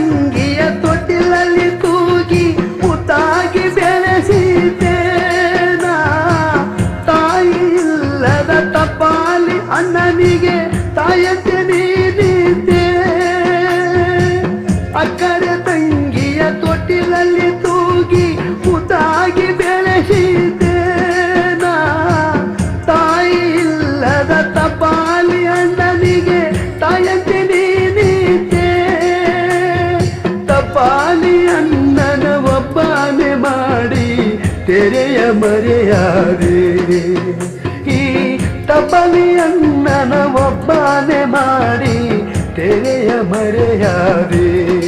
ತಂಗಿಯ ತೊಟ್ಟಿಲಲ್ಲಿ ತೂಗಿ ಮುತ್ತಾಗಿ ಬೆಳೆಸಿದ್ದೇನ? ತಾಯಿ ಇಲ್ಲದ ತಪ್ಪಾಲಿ ಅಣ್ಣನಿಗೆ ತಾಯಂತೆ ನೀಡಿದ್ದೆ. ಅಕ್ಕರೆ ತಂಗಿಯ ತೊಟ್ಟಿಲಲ್ಲಿ ತೂಗಿ ಮುತ್ತ ತೆರೆಯ ಮರೆಯಾದೆ ಈ ತಪಾಲಿ ಒಬ್ಬಾನೆ ಒಬ್ಬನೇ ಮಾಡಿ ತೆರೆಯ ಮರೆಯಾದೆ